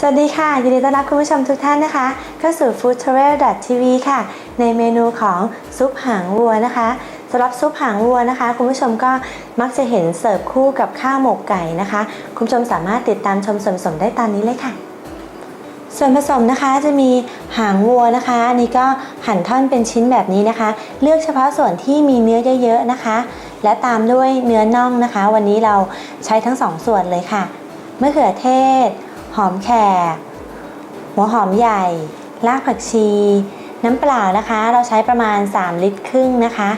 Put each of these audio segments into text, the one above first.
สวัสดีค่ะยินดีต้อนรับคุณผู้ชมทุกท่านนะคะ เข้าสู่ Food Travel TV ค่ะ ในเมนูของซุปหางวัวนะคะสำหรับซุปหางวัวนะคะ คุณผู้ชมก็มักจะเห็นเสิร์ฟคู่กับข้าวหมกไก่นะคะ คุณผู้ชมสามารถติดตามชมส่วนผสมได้ตามนี้เลยค่ะ ส่วนผสมนะคะจะมีหางวัวนะคะอันนี้ก็หั่นท่อนเป็นชิ้นแบบนี้นะคะ เลือกเฉพาะส่วนที่มีเนื้อเยอะๆนะคะ และตามด้วยเนื้อน่องนะคะ วันนี้เราใช้ทั้งสองส่วนเลยค่ะมะเขือเทศ หอมแขก หัวหอมใหญ่ รากผักชี น้ำเปล่านะคะ เราใช้ประมาณ 3 ลิตรครึ่งนะคะ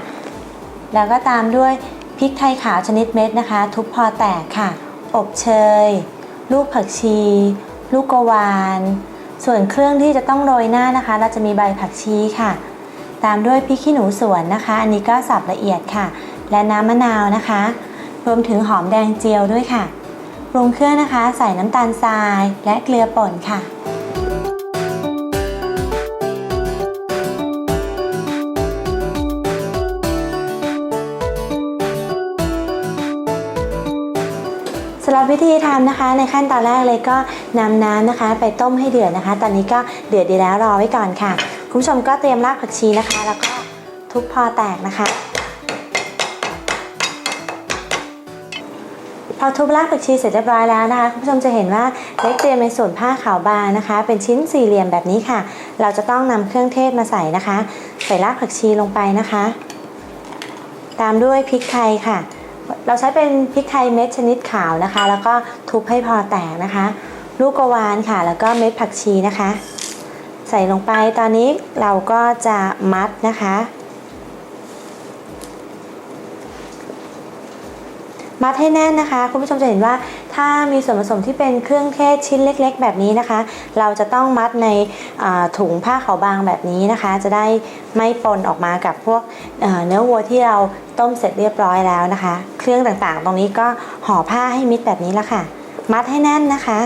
แล้วก็ตามด้วยพริกไทยขาวชนิดเม็ดนะคะ ทุบพอแตกค่ะ อบเชย ลูกผักชี ลูกกวาน ส่วนเครื่องที่จะต้องโรยหน้านะคะ เราจะมีใบผักชีค่ะ ตามด้วยพริกขี้หนูสวนนะคะ อันนี้ก็สับละเอียดค่ะ และน้ำมะนาวนะคะ รวมถึงหอมแดงเจียวด้วยค่ะ ปรุงเครื่องนะคะ ใส่น้ำตาลทรายและเกลือป่นค่ะ สำหรับวิธีทำนะคะ ในขั้นตอนแรกเลยก็นำน้ำนะคะ ไปต้มให้เดือดนะคะ ตอนนี้ก็เดือดดีแล้วรอไว้ก่อนค่ะ คุณผู้ชมก็เตรียมรากผักชีนะคะ แล้วก็ทุบพอแตกนะคะ พอทุบรากผักชีเสร็จเรียบร้อยแล้วนะคะคุณผู้ชมจะเห็นว่าเล็กเตรียมในส่วนผ้าขาวบางนะคะ เป็นชิ้นสี่เหลี่ยมแบบนี้ค่ะ เราจะต้องนำเครื่องเทศมาใส่นะคะ ใส่รากผักชีลงไปนะคะ ตามด้วยพริกไทยค่ะ เราใช้เป็นพริกไทยเม็ดชนิดขาวนะคะ แล้วก็ทุบให้พอแตกนะคะ ลูกกวานค่ะ แล้วก็เม็ดผักชีนะคะ ใส่ลงไปตอนนี้เราก็จะมัดนะคะ มัดให้แน่นนะคะ คุณผู้ชมจะเห็นว่าถ้ามีส่วนผสมที่เป็นเครื่องเทศชิ้นเล็ก ๆ แบบนี้นะคะ เราจะต้องมัดในถุงผ้าขาวบางแบบนี้นะคะ จะได้ไม่ปนออกมากับพวกเอ่อเนื้อวัวที่เราต้มเสร็จเรียบร้อยแล้วนะคะ เครื่องต่างๆ ตรงนี้ก็ห่อผ้าให้มิดแบบนี้ละค่ะ มัดให้แน่นนะคะ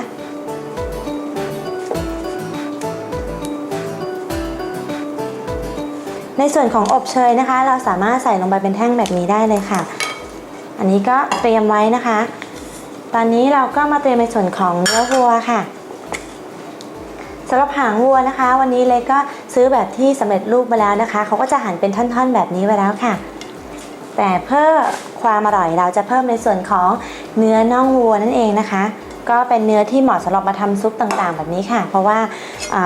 ในส่วนของอบเชยนะคะ เราสามารถใส่ลงไปเป็นแท่งแบบนี้ได้เลยค่ะ อันนี้ก็เตรียมไว้นะคะ ตอนนี้เราก็มาเตรียมในส่วนของเนื้อวัวค่ะสำหรับหางวัวนะคะ วันนี้เลยก็ซื้อแบบที่สำเร็จรูปมาแล้วนะคะเขาก็จะหั่นเป็นท่อนๆแบบนี้ไว้แล้วค่ะ แต่เพื่อความอร่อยเราจะเพิ่มในส่วนของเนื้อน่องวัวนั่นเองนะคะ ก็เป็นเนื้อที่เหมาะสำหรับมาทำซุปต่างๆ แบบนี้ค่ะ เพราะว่า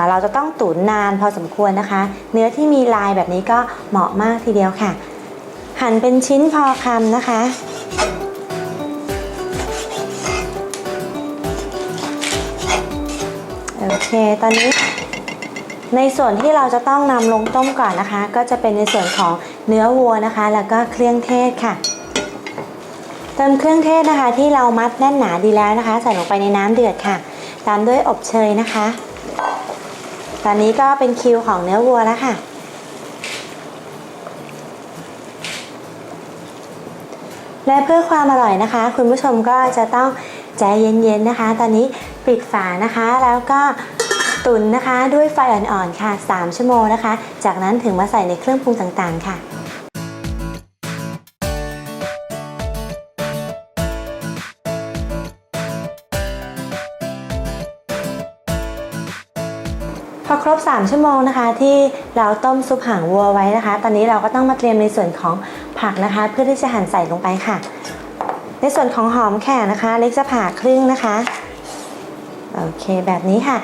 เราจะต้องตุ๋นนานพอสมควรนะคะ เนื้อที่มีลายแบบนี้ก็เหมาะมากทีเดียวค่ะ หั่นเป็นชิ้นพอคำนะคะ เค ตอนนี้ในส่วนที่เราจะต้องนำลงต้มก่อนนะคะ ก็จะเป็นในส่วนของเนื้อวัวนะคะ แล้วก็เครื่องเทศค่ะ เติมเครื่องเทศนะคะ ที่เรามัดแน่นหนาดีแล้วนะคะ ใส่ลงไปในน้ำเดือดค่ะ ตามด้วยอบเชยนะคะ ตอนนี้ก็เป็นคิวของเนื้อวัวแล้วค่ะ และเพื่อความอร่อยนะคะ คุณผู้ชมก็จะต้องใจเย็นๆนะคะ ตอนนี้ปิดฝานะคะแล้วก็ ตุ๋นนะคะด้วยไฟอ่อนๆค่ะ 3 ชั่วโมงนะคะ จากนั้นถึงมาใส่ในเครื่องปรุงต่างๆค่ะพอครบ 3 ชั่วโมงนะคะ ที่เราต้มซุปหางวัวไว้นะคะ ตอนนี้เราก็ต้องมาเตรียมในส่วนของผักนะคะ เพื่อที่จะหั่นใส่ลงไปค่ะ ในส่วนของหอมแขกนะคะ เล็กจะผ่าครึ่งนะคะ โอเคแบบนี้ค่ะ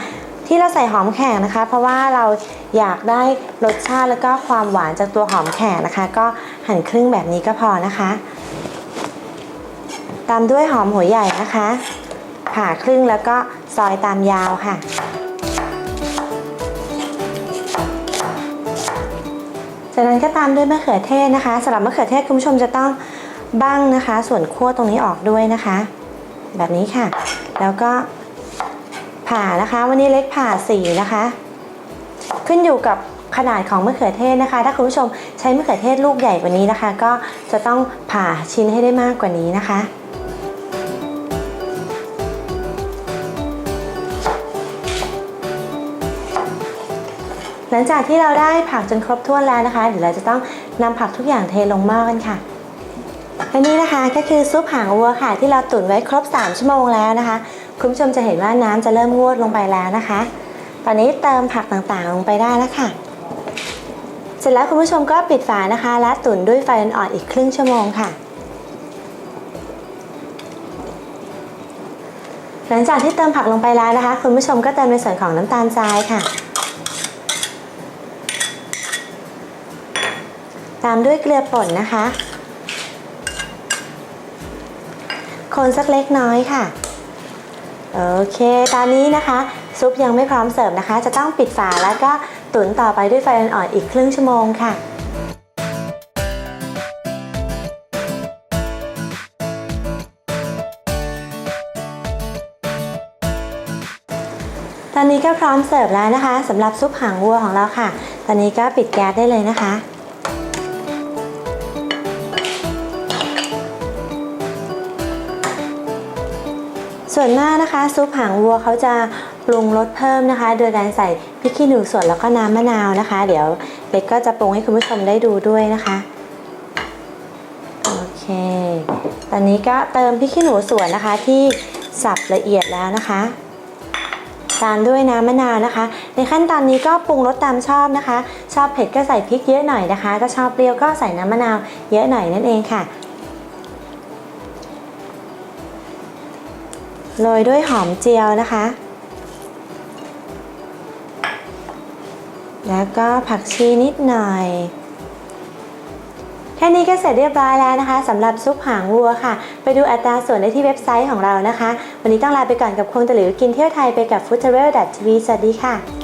ที่เราใส่หอมแขกนะคะ เพราะว่าเราอยากได้รสชาติแล้วก็ความหวานจากตัวหอมแขกนะคะ ก็หั่นครึ่งแบบนี้ก็พอนะคะ ตามด้วยหอมหัวใหญ่นะคะ ผ่าครึ่งแล้วก็ซอยตามยาวค่ะ จากนั้นก็ตามด้วยมะเขือเทศนะคะสำหรับมะเขือเทศคุณผู้ชมจะต้องบ้างนะคะ ส่วนขั้วตรงนี้ออกด้วยนะคะ แบบนี้ค่ะ แล้วก็ ผ่านะคะ วันนี้เล็กผ่าสีนะคะ ขึ้นอยู่กับขนาดของมะเขือเทศนะคะ ถ้าคุณผู้ชมใช้มะเขือเทศลูกใหญ่กว่านี้นะคะ ก็จะต้องผ่าชิ้นให้ได้มากกว่านี้นะคะหลังจากที่เราได้ผักจนครบถ้วนแล้วนะคะ เดี๋ยวเราจะต้องนำผักทุกอย่างเทลงหม้อกันค่ะและนี่นะคะก็คือซุปหางวัวค่ะ ที่เราตุ๋นไว้ครบ 3 ชั่วโมงแล้วนะคะ คุณผู้ชมจะเห็นว่าน้ำจะเริ่มงวดลงไปแล้วนะคะ ตอนนี้เติมผักต่างๆลงไปได้แล้วค่ะ เสร็จแล้วคุณผู้ชมก็ปิดฝานะคะ และตุ๋นด้วยไฟอ่อนๆอีกครึ่งชั่วโมงค่ะ หลังจากที่เติมผักลงไปแล้วนะคะ คุณผู้ชมก็เติมในส่วนของน้ำตาลทรายค่ะ ตามด้วยเกลือป่นนะคะ คนสักเล็กน้อยค่ะ โอเค ตอนนี้นะคะ ซุปยังไม่พร้อมเสิร์ฟนะคะ จะต้องปิดฝาแล้วก็ตุ๋นต่อไปด้วยไฟอ่อนๆอีกครึ่งชั่วโมงค่ะตอนนี้ก็พร้อมเสิร์ฟแล้วนะคะสำหรับซุปหางวัวของเราค่ะ ตอนนี้ก็ปิดแก๊สได้เลยนะคะ ส่วนมากนะคะ ซุปหางวัวเขาจะปรุงรสเพิ่มนะคะ โดยการใส่พริกขี้หนูสดแล้วก็น้ำมะนาวนะคะ เดี๋ยวเล็กก็จะปรุงให้คุณผู้ชมได้ดูด้วยนะคะโอเคตอนนี้ก็เติมพริกขี้หนูสวนนะคะที่สับละเอียดแล้วนะคะตามด้วยน้ำมะนาวนะคะ ในขั้นตอนนี้ก็ปรุงรสตามชอบนะคะ ชอบเผ็ดก็ใส่พริกเยอะหน่อยนะคะ ก็ชอบเปรี้ยวก็ใส่น้ำมะนาวเยอะหน่อยนั่นเองค่ะ โรยด้วยหอมเจียวนะคะ แล้วก็ผักชีนิดหน่อยแค่นี้ก็เสร็จเรียบร้อยแล้วนะคะสำหรับซุปหางวัวค่ะ ไปดูอัตราส่วนได้ที่เว็บไซต์ของเรานะคะ วันนี้ต้องลาไปก่อนกับคงตะหลิวกินเที่ยวไทยไปกับ f o o d t r a v e l t v สวัสดีค่ะ